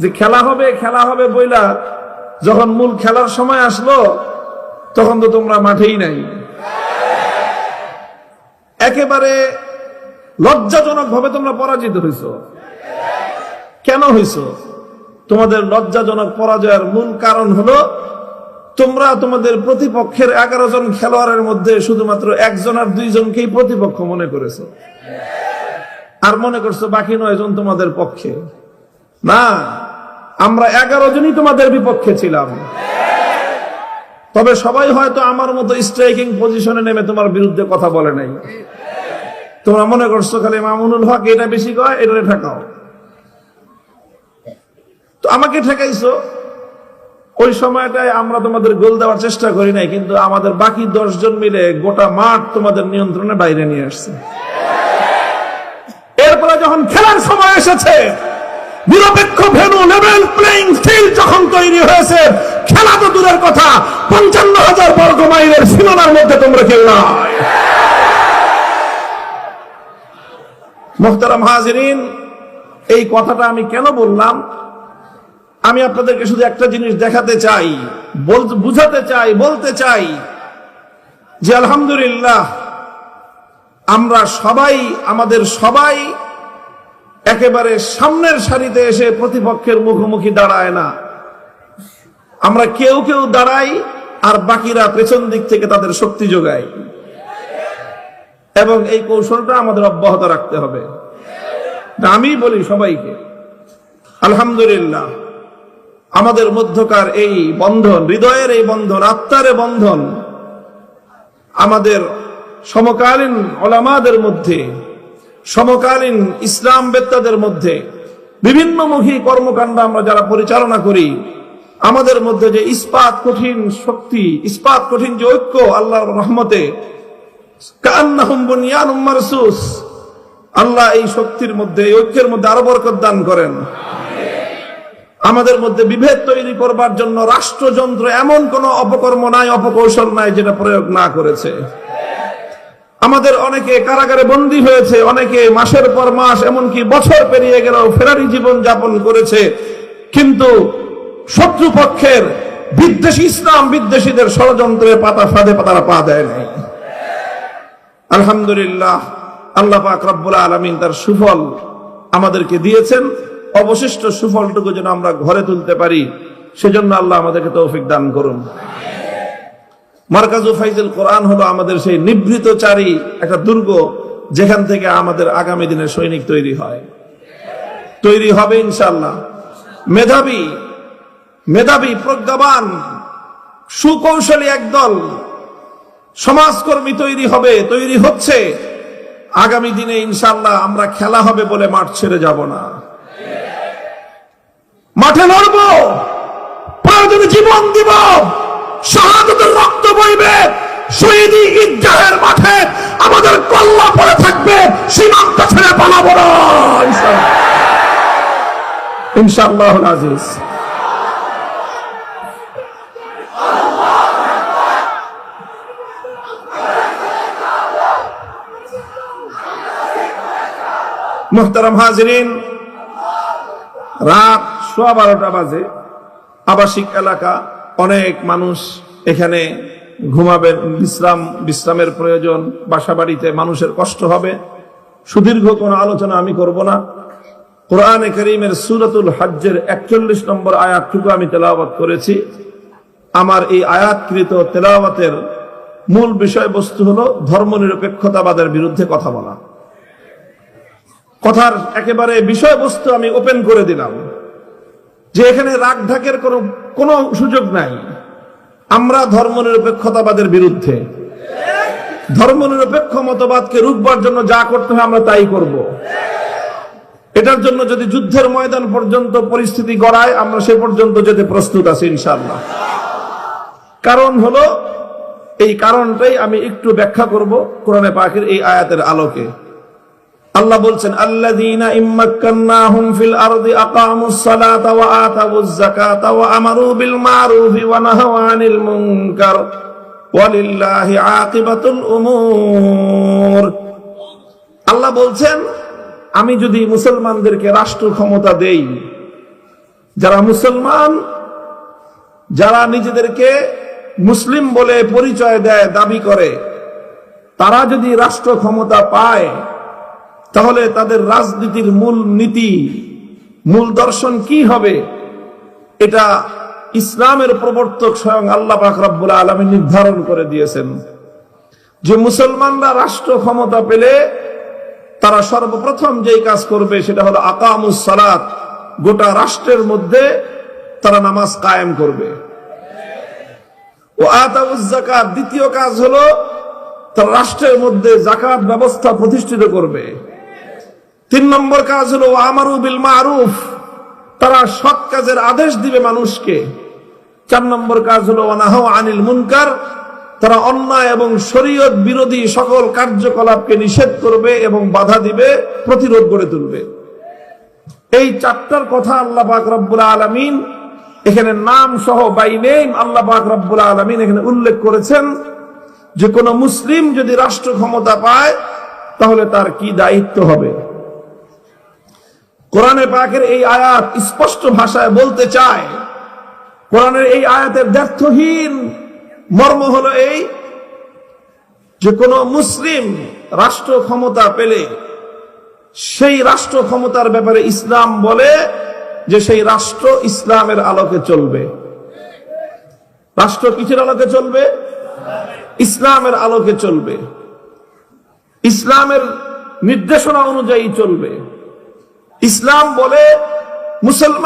যে খেলা হবে খেলা হবে বইলা, যখন মূল খেলার সময় আসলো, তখন তো তোমরা মাঠেই নাই। একেবারে লজ্জাজনক ভাবে তোমরা পরাজিত হইছ। কেন হইছ? তোমাদের লজ্জাজনক পরাজয়ের মূল কারণ হলো, তোমরা তোমাদের প্রতিপক্ষের এগারো জন খেলোয়াড়ের মধ্যে শুধুমাত্র একজন আর দুইজনকেই প্রতিপক্ষ মনে করেছ। আর মনে করছ বাকি নয় জন তোমাদের পক্ষে। না আমরা এগারো জনই তোমাদের বিপক্ষে ছিলাম। তবে সবাই হয়তো আমার মতো স্ট্রাইকিং পজিশনে নেমে তোমার বিরুদ্ধে কথা বলে নাই। তোমরা মনে করছ খালি মামুনুল হক এটা বেশি কয় এটা ঠেকাও। তো আমাকে ঠেকাইছো। ওই সময়টায় আমরা তোমাদের গোল দেওয়ার চেষ্টা করি নাই, কিন্তু আমাদের বাকি দশ জন মিলে গোটা মাঠ তোমাদের নিয়ন্ত্রণে বাইরে নিয়ে আসছে। এরপরে যখন খেলার সময় এসেছে নিরপেক্ষ ভেনু লেভেল প্লেইং ফিল্ড যখন তৈরি হয়েছে, খেলা তো দূরের কথা, পঞ্চান্ন হাজার বর্গ মাইলের সীমানার মধ্যে তোমরা কেউ নয় মোহতারাম হাজিরিন, এই কথাটা আমি কেন বললাম? আমি আপনাদেরকে শুধু একটা জিনিস দেখাতে চাই বুঝাতে চাই, বলতে চাই যে আলহামদুলিল্লাহ, আমরা সবাই, আমাদের সবাই একেবারে সামনের সারিতে এসে প্রতিপক্ষের মুখোমুখি দাঁড়ায় না। আমরা কেউ কেউ দাঁড়াই আর বাকিরা পেছন দিক থেকে তাদের শক্তি যোগায়। এবং এই কৌশলটা আমাদের অব্যাহত রাখতে হবে। আমি বলি সবাইকে, আলহামদুলিল্লাহ, আমাদের মধ্যকার এই বন্ধন, হৃদয়ের এই বন্ধন, আত্মার বন্ধন আমাদের সমকালীন ওলামাদের মধ্যে সমকালীন ইসলাম বেত্তাদের মধ্যে বিভিন্নমুখী কর্মকাণ্ড আমরা যারা পরিচালনা করি, আমাদের মধ্যে যে ইস্পাত কঠিন শক্তি, ইস্পাত কঠিন যে ঐক্য আল্লাহর রহমতে আল্লাহ এই শক্তির মধ্যে ঐক্যের মধ্যে আরও বরকত দান করেন। আমাদের মধ্যে বিভেদ তৈরি করবার জন্য রাষ্ট্রযন্ত্র এমন কোন অপকর্ম নাই, অপকৌশল নাই যেটা প্রয়োগ না করেছে। আমাদের অনেকে কারাগারে বন্দী হয়েছে, অনেকে মাসের পর মাস, এমনকি বছর পেরিয়ে গেল ফেরারি জীবন যাপন করেছে। কিন্তু শত্রুপক্ষের বিদ্বেষী ইসলাম বিদ্বেষীদের ষড়যন্ত্রে পাতা ফাঁদে তারা পা দেয় নাই। আলহামদুলিল্লাহ, আল্লাহ পাক রব্বুল আলমিন তার সুফল আমাদেরকে দিয়েছেন। অবশিষ্ট সুফলটুকু যেন আমরা ঘরে তুলতে পারি, সেজন্য আল্লাহ আমাদেরকে তৌফিক দান করুন। মার্কাজু ফাইজুল কোরআন হলো আমাদের সেই নিভৃতচারী একটা দুর্গ, যেখান থেকে আমাদের আগামী দিনের সৈনিক তৈরি হয়। তৈরি হবে ইনশাল্লাহ মেধাবী মেধাবী, প্রজ্ঞাবান, সুকৌশলী একদল সমাজকর্মী তৈরি হবে, তৈরি হচ্ছে। আগামী দিনে ইনশাল্লাহ আমরা খেলা হবে বলে মাঠ ছেড়ে যাব না। মাঠে লড়ব, প্রয়োজনে জীবন দিব। রক্ত বইবে। শহীদি ঈদগাহের মাঠে আমাদের কল্লা পড়ে থাকবে, সীমান্ত ছেড়ে পালাবো না, ইনশাআল্লাহ। মোহতারাম হাজরিন, রাত সোয়া বারোটা বাজে। আবাসিক এলাকা অনেক মানুষ এখানে ঘুমাবেন বিশ্রাম, বিশ্রামের প্রয়োজন বাসা বাড়িতে মানুষের কষ্ট হবে। সুদীর্ঘ কোনো আলোচনা আমি করব না। কোরআনে করিমের সুরতুল হজ্জের একচল্লিশ নম্বর আয়াতটুকু আমি তেলাওয়াত করেছি। আমার এই আয়াতকৃত তেলাওয়াতের মূল বিষয়বস্তু হলো ধর্মনিরপেক্ষতাবাদের বিরুদ্ধে কথা বলা। কথার একেবারে বিষয়বস্তু আমি ওপেন করে দিলাম। যে এখানে রাগ ঢাকের কোনো কোনো সুযোগ নাই। আমরা ধর্মনিরপেক্ষতাবাদের বিরুদ্ধে। ধর্মনিরপেক্ষ মতবাদকে রুখবার জন্য যা করতে হয় আমরা তাই করব। এটার জন্য যদি যুদ্ধের ময়দান পর্যন্ত পরিস্থিতি গড়ায়, আমরা সে পর্যন্ত যেতে প্রস্তুত আছি ইনশাল্লাহ কারণ হলো, এই কারণটাই আমি একটু ব্যাখ্যা করব, কোরআনে পাখির এই আয়াতের আলোকে। আল্লাহ বলছেন আল্লাহ বলছেন, আমি যদি মুসলমানদেরকে রাষ্ট্র ক্ষমতা দেই, যারা মুসলমান, যারা নিজেদেরকে মুসলিম বলে পরিচয় দেয়, দাবি করে, তারা যদি রাষ্ট্র ক্ষমতা পায় তাহলে তাদের রাজনীতির মূল নীতি, মূল দর্শন কি হবে? এটা ইসলামের প্রবর্তক স্বয়ং আল্লাহ পাক রব্বুল আলমী নির্ধারণ করে দিয়েছেন। যে মুসলমানরা রাষ্ট্র ক্ষমতা পেলে তারা সর্বপ্রথম যেই কাজ করবে সেটা হলো আকামুস সালাত, গোটা রাষ্ট্রের মধ্যে তারা নামাজ কায়েম করবে। ও আতাউজ জাকাত দ্বিতীয় কাজ হলো তারা রাষ্ট্রের মধ্যে জাকাত ব্যবস্থা প্রতিষ্ঠিত করবে। তিন নম্বর কাজ হলো, আমারু বিল মারুফ। তারা সৎ কাজের আদেশ দিবে মানুষকে। চার নম্বর কাজ হলো অনাহ আনিল মুনকার। তারা অন্যায় এবং শরীয়ত বিরোধী সকল কার্যকলাপকে নিষেধ করবে এবং বাধা দিবে, প্রতিরোধ গড়ে তুলবে। এই চারটার কথা আল্লাহ পাক রব্বুল আলমিন এখানে নাম সহ বাই নেম আল্লাহ পাক রব্বুল আলমিন এখানে উল্লেখ করেছেন। যে কোন মুসলিম যদি রাষ্ট্র ক্ষমতা পায়, তাহলে তার কি দায়িত্ব হবে? কোরআনে পাকের এই আয়াত স্পষ্ট ভাষায় বলতে চায়, কোরআনের এই আয়াতের ব্যর্থহীন মর্ম হলো এই যে কোন মুসলিম রাষ্ট্র ক্ষমতা পেলে, সেই রাষ্ট্র ক্ষমতার ব্যাপারে ইসলাম বলে যে সেই রাষ্ট্র ইসলামের আলোকে চলবে। রাষ্ট্র কিসের আলোকে চলবে? ইসলামের আলোকে চলবে। ইসলামের নির্দেশনা অনুযায়ী চলবে। ইসলাম বলে মুসলমান